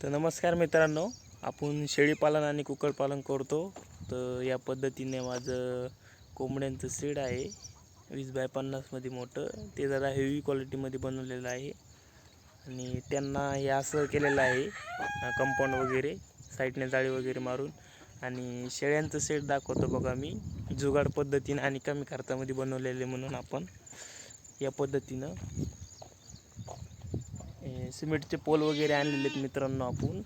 तर नमस्कार मित्रांनो आपण शेळीपालन आणि कुक्कुटपालन करतो. तर या पद्धतीने माझं कोंबड्यांचं सीड आहे. वीस बाय पन्नासमध्ये मोठं. ते जरा हेवी क्वालिटीमध्ये बनवलेलं आहे. आणि त्यांना हे असं केलेलं आहे कंपाऊंड वगैरे साईडने जाळी वगैरे मारून. आणि शेळ्यांचं सेट दाखवतो बघा मी. जुगाड पद्धतीने आणि कमी खर्चामध्ये बनवलेले म्हणून आपण या पद्धतीनं सिमेंटचे पोल वगैरे आणलेले आहेत मित्रांनो आपण.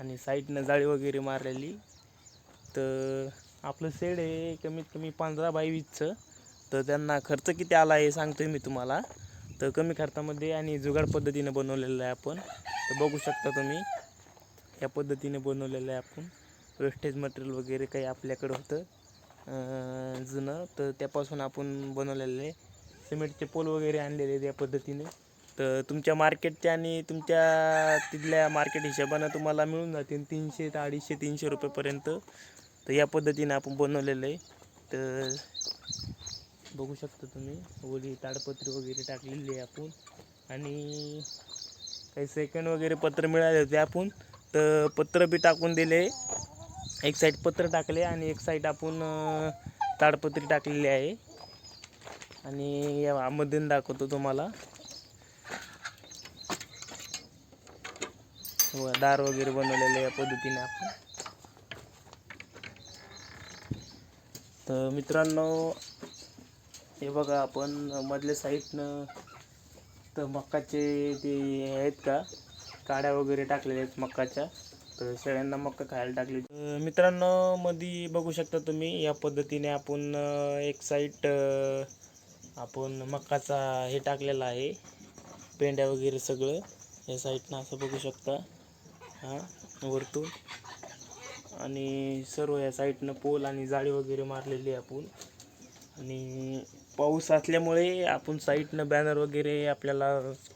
आणि साईडनं जाळी वगैरे मारलेली. तर आपलं शेड आहे कमीत कमी पंधरा बाय वीसचं. तर त्यांना खर्च किती आला आहे सांगतोय मी तुम्हाला. तर कमी खर्चामध्ये आणि जुगाड पद्धतीनं बनवलेलं आहे आपण. तर बघू शकता तुम्ही या पद्धतीने बनवलेलं आहे आपण. वेस्टेज मटेरियल वगैरे काही आपल्याकडं होतं जुनं. तर त्यापासून आपण बनवलेलं आहे. सिमेंटचे पोल वगैरे आणलेले आहेत या पद्धतीने. तर तुमच्या मार्केटच्या आणि तुमच्या तिथल्या मार्केट हिशोबानं तुम्हाला मिळून जातील तीनशे ते अडीचशे तीनशे रुपयेपर्यंत. तर या पद्धतीने आपण बनवलेलं आहे. तर बघू शकता तुम्ही ओली ताडपत्री वगैरे टाकलेली आहे आपण. आणि काही सेकंड वगैरे पत्र मिळाले होते आपण. तर पत्र बी टाकून दिले. एक साईड पत्र टाकले आणि एक साईड आपण ताडपत्री टाकलेली आहे. आणि यामधून दाखवतो तुम्हाला. दार वगैरे बनवलेले या पद्धतीने आपण. तर मित्रांनो हे बघा आपण मधल्या साईडनं तर मक्काचे ते आहेत का? काड्या वगैरे टाकलेल्या आहेत मक्काच्या. तर शेळ्यांना मक्का खायला टाकली. मित्रांनो मध्ये बघू शकता तुम्ही या पद्धतीने आपण एक साईट आपण मक्काचा हे टाकलेला आहे. पेंड्या वगैरे सगळं या साईडनं असं बघू शकता. हां वरतून. आणि सर्व या साईडनं पोल आणि जाळी वगैरे मारलेली आहे आपण. आणि पाऊस असल्यामुळे आपण साईडनं बॅनर वगैरे आपल्याला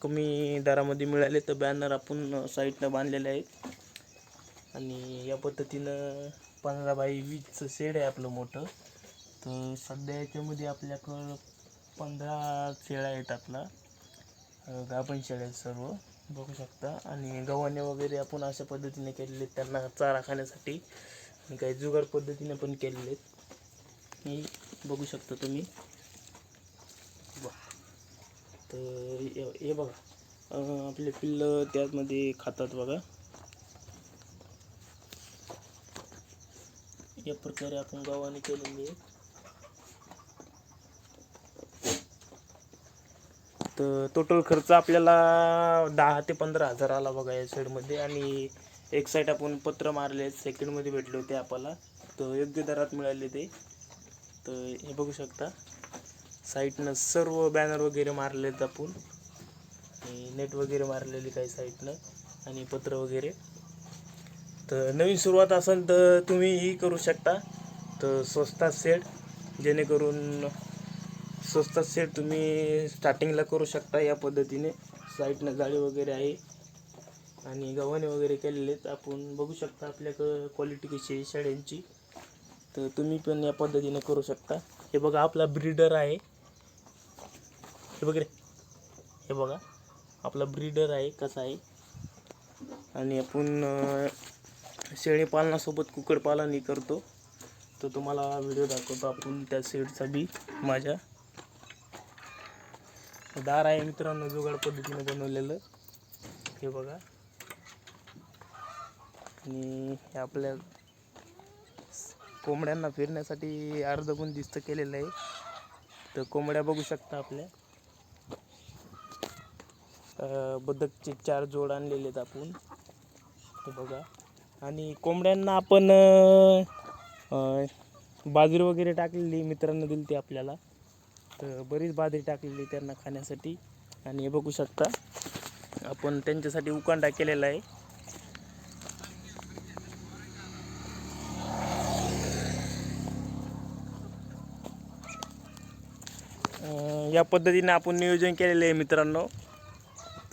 कमी दरामध्ये मिळाले तर बॅनर आपण साईडनं बांधलेले आहेत. आणि या पद्धतीनं पंधरा बाय वीसचं शेड आहे आपलं मोठं. तर सध्या याच्यामध्ये आपल्याकडं पंधरा शेळ्या आहेत आपला. गाभण शेळ्या आहेत सर्व. बघू शकता. आणि गव्हाणे वगैरे आपण अशा पद्धतीने केलेले आहेत. त्यांना चारा खाण्यासाठी आणि काही जुगाड पद्धतीने पण केलेले आहेत. हे बघू शकता तुम्ही. तर हे- हे बघा. आपले पिल्लं त्यामध्ये खातात बघा. या प्रकारे आपण गव्हाने केलेली आहे तर टोटल खर्च आपल्याला दहा ते पंधरा हजार आला बघा या साईडमध्ये आणि एक साईड आपण पत्र मारले सेकंडमध्ये भेटले होते आपल्याला. तर योग्य दरात मिळाले ते. तर हे बघू शकता. साईटनं सर्व बॅनर वगैरे मारलेत आपण. आणि नेट वगैरे मारलेली काही साईटनं आणि पत्र वगैरे. तर नवीन सुरुवात असेल तर तुम्ही ही करू शकता. तर स्वस्तात सेट जेणेकरून स्वस्तात सेट तुम्ही स्टार्टिंगला करू शकता या पद्धतीने. साईडनं जाळी वगैरे आहे. आणि गव्हाणे वगैरे केलेले आहेत. आपण बघू शकता आपल्याकडं क्वालिटी कशी आहे शाळेंची. तर तुम्ही पण या पद्धतीने करू शकता. हे बघा आपला ब्रीडर आहे. हे बघ रे. हे बघा आपला ब्रीडर आहे कसा आहे. आणि आपण अं, शेळीपालनासोबत कुक्कुटपालनही करतो. तर तुम्हाला व्हिडिओ दाखवतो आपण त्या सेडचा बी माझ्या दार आहे मित्रांनो जुगाड पद्धतीने बनवलेलं. हे बघा. आणि आपल्या कोंबड्यांना फिरण्यासाठी अर्धगुण दिस्त केलेलं आहे. तर कोंबड्या बघू शकता आपल्या. बदकचे चार जोड आणलेले आहेत आपण. हे बघा. आणि कोंबड्यांना आपण बाजरी वगैरे टाकलेली मित्रांनो दिली ती आपल्याला. तर बरीच बाजरी टाकलेली त्यांना खाण्यासाठी. आणि हे बघू शकता आपण त्यांच्यासाठी उकांडा केलेला आहे. या पद्धतीने आपण नियोजन केलेलं आहे मित्रांनो.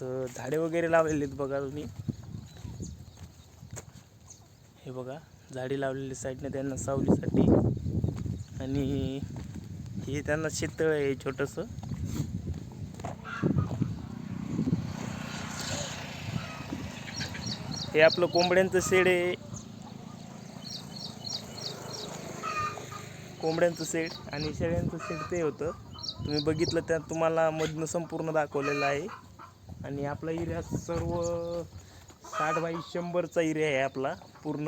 तर झाडे वगैरे लावलेली आहेत बघा तुम्ही. हे बघा झाडे लावलेली साईडने त्यांना सावलीसाठी. आणि हे त्यांना शेततळ आहे छोटंसं. हे आपलं कोंबड्यांचं शेड आहे. कोंबड्यांचं शेड आणि शेळ्यांचं शेड ते होतं. तुम्ही बघितलं त्या तुम्हाला मधनं संपूर्ण दाखवलेलं आहे. आणि आपला एरिया सर्व साठ बाई शंभरचा एरिया आहे आपला पूर्ण.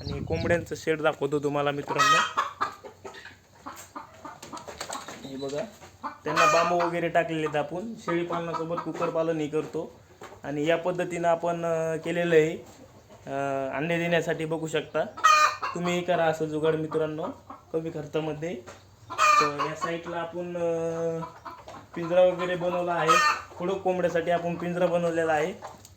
आणि कोंबड्यांचं शेड दाखवतो तुम्हाला मित्रांनो. हे बघा. त्यांना बांबू वगैरे टाकलेले आहेत आपण. शेळी पालनासोबत कुक्कुटपालनही करतो. आणि या पद्धतीनं आपण केलेलं आहे. अंडे देण्यासाठी बघू शकता. तुम्हीही करा असं जुगाड मित्रांनो कमी खर्चामध्ये. तर या साईडला आपण पिंजरा वगैरे बनवला आहे. खुडूक कोंबड्यासाठी आपण पिंजरा बनवलेला आहे.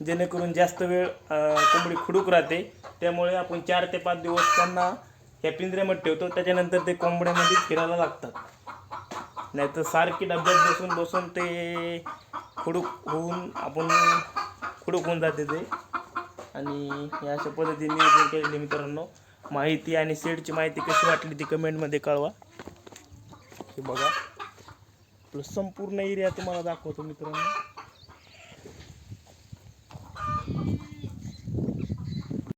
जेणेकरून जास्त वेळ कोंबडी खुडूक राहते. त्यामुळे आपण चार ते पाच दिवस त्यांना या पिंजऱ्यामध्ये ठेवतो. त्याच्यानंतर ते कोंबड्यामध्ये फिरायला लागतात. नाही तर सारखी डब्यात बसून बसून ते खुडूक होऊन आपण खुडूक होऊन जाते ते. आणि या अशा पद्धतीने नियोजन केलेले मित्रांनो. माहिती आणि शेडची माहिती कशी वाटली ती कमेंटमध्ये कळवा. हे बघा. संपूर्ण एरिया तुम्हाला दाखवतो मित्रांनो.